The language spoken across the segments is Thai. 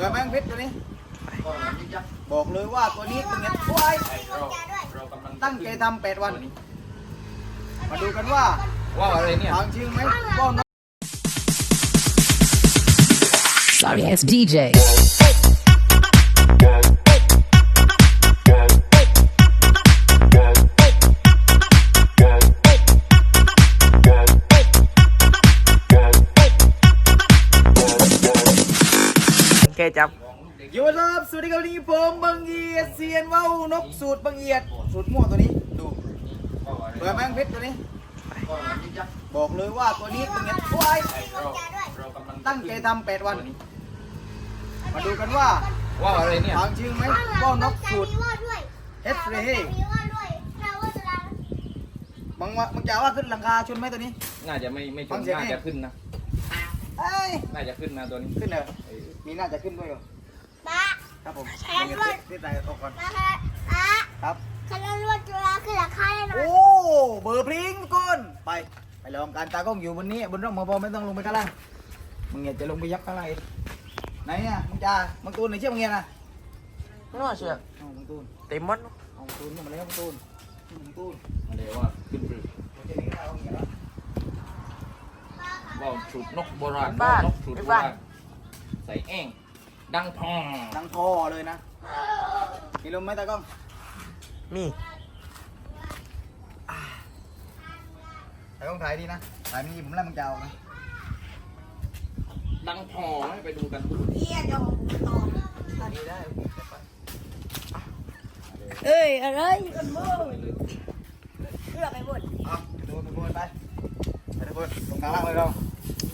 บื่อแมงพิษตัวนี้ บอกเลยว่าตัวนี้เป็นไงตัวไอ้เราเรากำลังตั้งใจทำแปดวัน มาดูกันว่าว่าอะไรเนี่ยทางจริงไหมว่าวน้อย Sorry ass DJ. Kê chấm โยครับสวัสดีครับวันนี้ผมบังเอียดเซียนว่าวนกสูตรบังเอียด สูตรมั่วตัวนี้ดูเบื่อแมงพิษตัวนี้ บอกเลยว่าตัวนี้เป็นไงตัวไอ้เราเรากำลังตั้งใจทำแปดวัน มาดูกันว่าว่าอะไรเนี่ยทางจริงไหมว่าวนกสูตรเอสเรเฮบางว่าบางจะว่าขึ้นหลังคาชนไหมตัวนี้ น่าจะไม่ไม่ชฟันงเสียงน่านี่จะขึ้นนะ เอ้ย น่าจะขึ้นนะตัวนี้ขึ้นเลยมีน่าจะขึ้นด้วยเหรอครับผมแทนด้วยที่ใส่ออกก่อนนะคะอะครับคันรวดจุฬาคือราคาแน่นอนโอ้ เบอร์พริ้งทุกคน ไป ไปลองการตากล้องอยู่บนนี้ บนร่องมอพอไม่ต้องลงไปข้างล่าง มึงเนี่ยจะลงไปยักข้างล่างเองไหนอะมึงจ้ามึงตูนไหนเชื่อมึงเนี่ยนะ Nó là chuyện เอามึงตูน Tìm mất เอามึงตูนมาแล้วมึงตูนมึงตูนอะไรว่าขึ้นปรือโอเคนี่ก็ได้เอาอย่างเงี้ยละ ว่าวสูตรนกโบราณบ้านนกสูตรโบราณบ้านใส่แอ่งดังพองดังทอเลยนะ มีลมไหมตากล้อง Mi ตากล้องถ่ายดีนะ ถ่ายมีผมแล้วมึงจะเอาไหมดังพองให้ไปดูกันดีได้เอ้ยอะไรกันบ้างเลือกไปหมด เอาดูทุกคนไป ไปทุกคนลงข้างล่างเลยเรา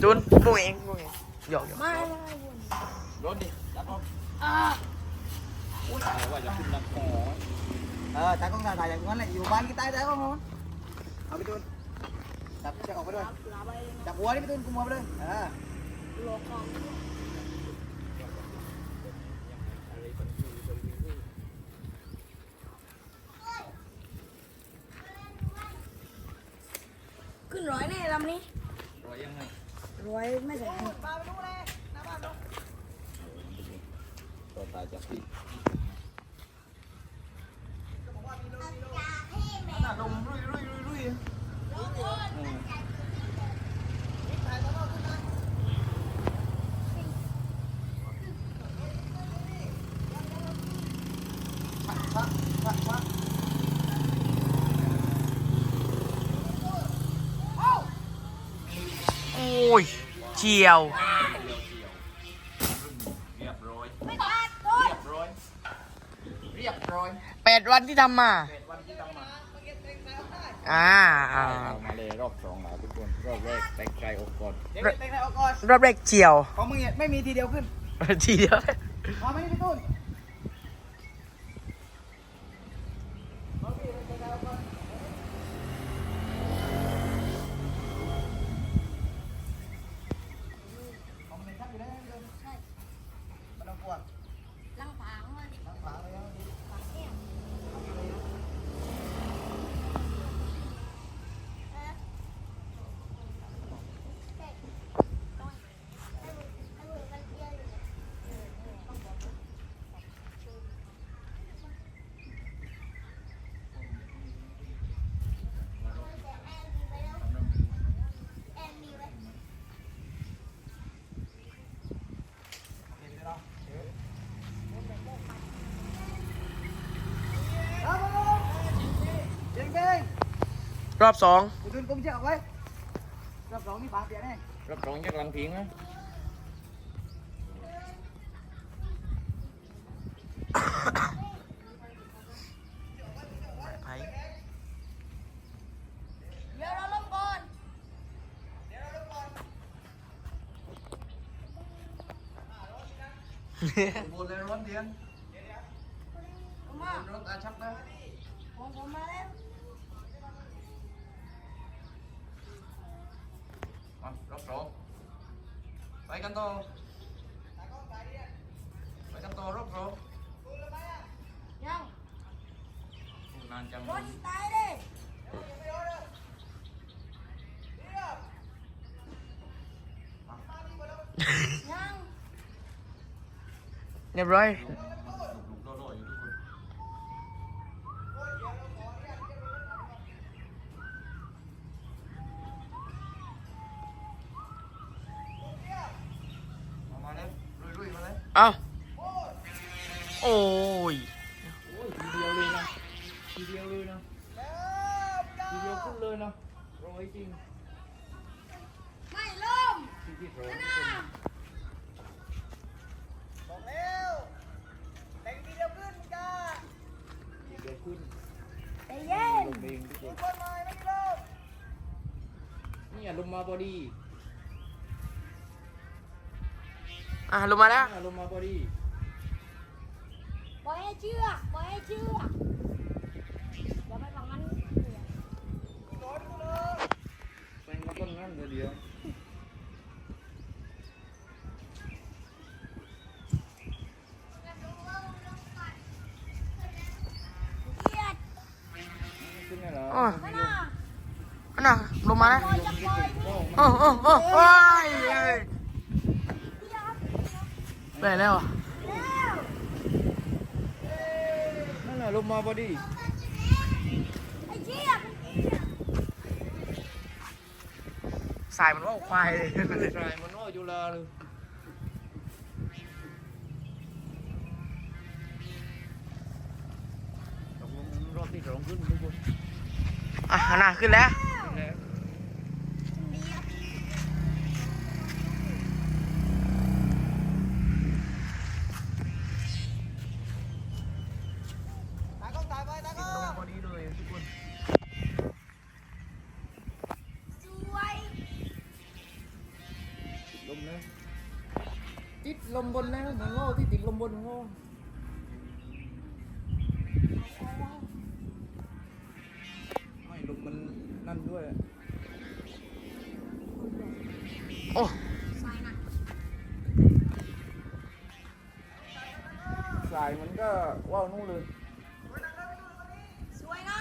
Chun Buông em Buông em Dọn dọn มาเลยรถดิดังพองอะอะไรว่าจะขึ้นดังพองเออตากล้องถ่ายถ่ายอย่างนั้นแหละอยู่บ้านกี่ใต้ตากล้องมันเอาไปตูนจับจะออกไปด้วยลาไปจับหัวนี่ไปตูนกุมหัวไปเลยเออโลกองขึ้นร้อยแน่ลำนี้รอยยังไง ร้อยไม่ใส่ตัวตาจากพี่ หน้าดมรุยรุยรุยรุยชักชักชักชัก Ôi Chiều เรียบร้อย ไม่ตัดต้นเรียบร้อย เรียบร้อย Pẹt văn ที่ทำมาวันที่ทำมาอ่าอ่าเอามาเลยรอบสองแล้วทุกคนรอบแรกแต่งใจออกก่อนเดี๋ยวเต็งไหนออกก่อนรอบแรกเจียว ของมึงเนี่ยไม่มีทีเดียวขึ้น ทีเดียวมาไม่ได้พี่ตุ้นของมึงชักอยู่ได้ไหมพี่ตุ้นไม่ต้องกลัว ลังผางเลย ล้างฝาเลยนะ ผางเนี่ยครับผมเก่งเก่ง รอบสองคุณตุ้นกุมเชือกเอาไว้รอบสองนี่ฝาเปียกแน่รอบสองยักษ์ลังพิงนะไผ่เดี๋ยวเราลงก่อนบนเลยร้อนเดียนผมมารถอาชับนะผมผมมาแล้ว มารอบสองไปกันต่อไปกันต่อรอบสอง ยัง นานจัง รถตายเลยยัง เรียบร้อย เอามาเลยลุยๆมา เลยเอาโอ้ยโอ้ยทีเดียวเลยนะทีเดียวเลยนะทีเดียวขึ้นเลยนะร้อยจริงไม่ล่มที่ที่ร้อยบอกแล้วแต่งทีเดียวขึ้นจ้าทีเดียวขึ้นใจเย็นลงเองทุกคนคนใหม่ไม่ได้เริ่มเนี่ยลงมาพอดี อะลงมาแล้วเนี่ยลงมาพอดีปล่อยให้เชือกปล่อยให้เชือกอย่าไปฝั่งนั้นแม่งมาต้นนั้นเดี๋ยวเดียวเกียดขึ้นได้เหรออ๋อมาหน้าอันน่ะลงมาแล้วปล่อยจะปล่อยนี่โอ้โอ้โอ้โอ้ยเอ้ยเกียด ไปไหนแล้วอะแล้วนั่นแหละลงมาพอดีไอ้เชือกมันเกียดสายมันว่าควายเลยใส่มันว่าจุฬาเลยตกลงรอบที่สองขึ้นทุกคนอะอันน่ะขึ้นแล้ว ขึ้นแล้ว ตากล้องถ่ายไปตากล้อง พอดีเลยทุกคน สวย ลมนะ ติดลมบนแล้วมันโง่ที่ติดลมบนโง่ไม่ลมมันนั่นด้วยโอ้สายมันก็ว่าวนู่นเลยสวยนะ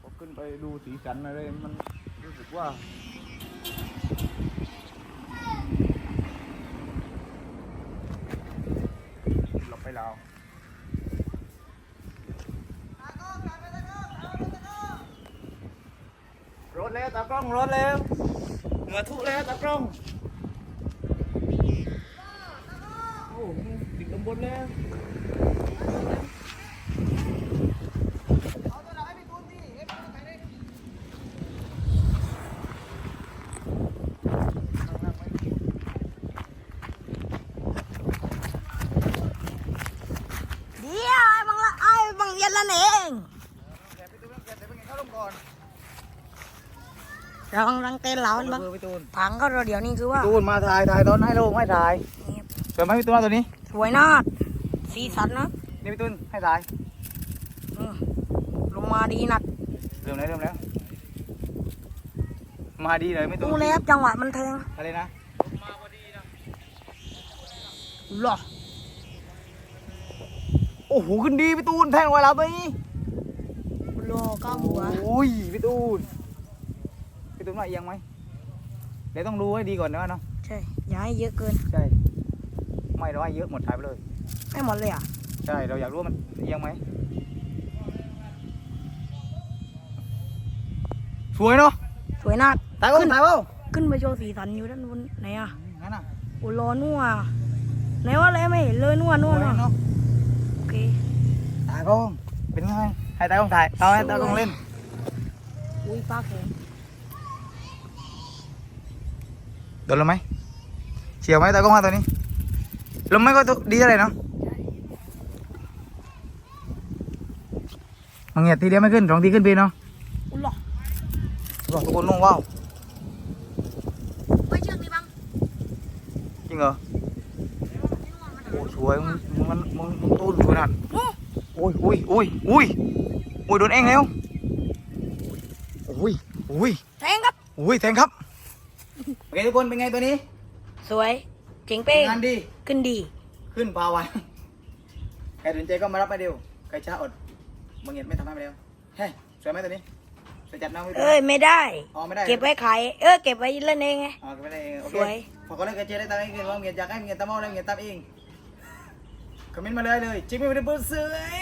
พอขึ้นไปดูสีสันอะไรมันรู้สึกว่า หลบไปแล้วรถ แล้วตากล้องรถแล้วเหงื่อทุแล้วตากล้องโอ้โหติดลมบนแล้ว เอาตัวหลังให้พี่ตูนดิให้พี่ตูนถ่ายดิ เดี๋ยวไอ้บังละไอ้บังเย็นละเอง แกะพี่ตูนแกะแต่เป็นไงเข้าลมก่อน ระวังรังเต้นเหลาบังเบอร์พี่ตูนถังก็เราเดี๋ยวนี้คือว่าตูนมาถ่ายถ่ายตอนให้ลงให้ถ่ายสวยไหมพี่ตูนเอาตัวนี้ สวยนะสีสันนะนี่พี่ตูนให้ถ่ายอืมลงมาดีนักเริ่มแล้วเริ่มแล้ว มาดีเลยไม่ตูดูนแล้วจังหวะมันแทงอะไรนะหรอโอ้โหขึ้นดีพี่ตูนแทงไว้แล้วตัวนี้รอก้าวหัวโอ้ยพี่ตูนพี่ตูนว่าเอียงไหม เดี๋ยวต้องดูให้ดีก่อนนะเนาะใช่อย่าให้เยอะเกินใช่ไม่เราให้เยอะหมดถ่ายไปเลย ไม่หมดเลยอะใช่เราอยากรู้ว่ามันเอียงไหมสวยเนาะสวยนักถ่ายก็ถ่ายเปล่าขึ้นไปโชว์สีสันอยู่ด้านบนไหนอะงั้นน่ะโอ้รอนัวไหนว่าอะไรไม่เห็นเลยนัวสนัววยนัวเนาะโอเคตากล้องเป็นไงให้ตากล้องถ่ายเอาให้ตากล้องเล่นอุ้ยปลาแข็ง โดนลมไหมเฉียวไหมตากล้องมาตัวนี้ลมไม่ก็ดีเท่าไหร่เนาะมังเงียทีเดียวไม่ขึ้นสองทีขึ้นปีเนาะอุ้ยหรอบอกทุกคนนุ่งว้าวไว้เชือกดิบังจริงเหรอโอ้สวยมึงมันมึงมึงตูนสวยนัดโอ้อุ้ยอุ้ยอุ้ยอุ้ยอุ้ยโดนเองแล้วอุ้ยอุ้ยแทงครับอุ้ยแทงครับ โอเคทุกคนเป็นไงตัวนี้สวยเจ๋งเป้งงานดีขึ้นดี ขึ้นพาไว้ใครสนใจก็มารับมาเดียวใครช้าอดบางเงียไม่ทำให้มาเดียวเฮ้ยสวยไหมตัวนี้สวยจัดน้องพี่ตัวเอ้ยไม่ได้อ๋อไม่ได้ เก็บไว้ขายเออเก็บไว้เล่นเองไงอ๋อเก็บไว้ได้เองโอเคสวยพอเขาเล่นกระเจี๊ยบได้ตามเองคือว่าเงียอยากให้เงียตามเอาได้เงียตามเองคอมเมนต์มาเลยเลยจิมมี่เป็นเบอร์เซย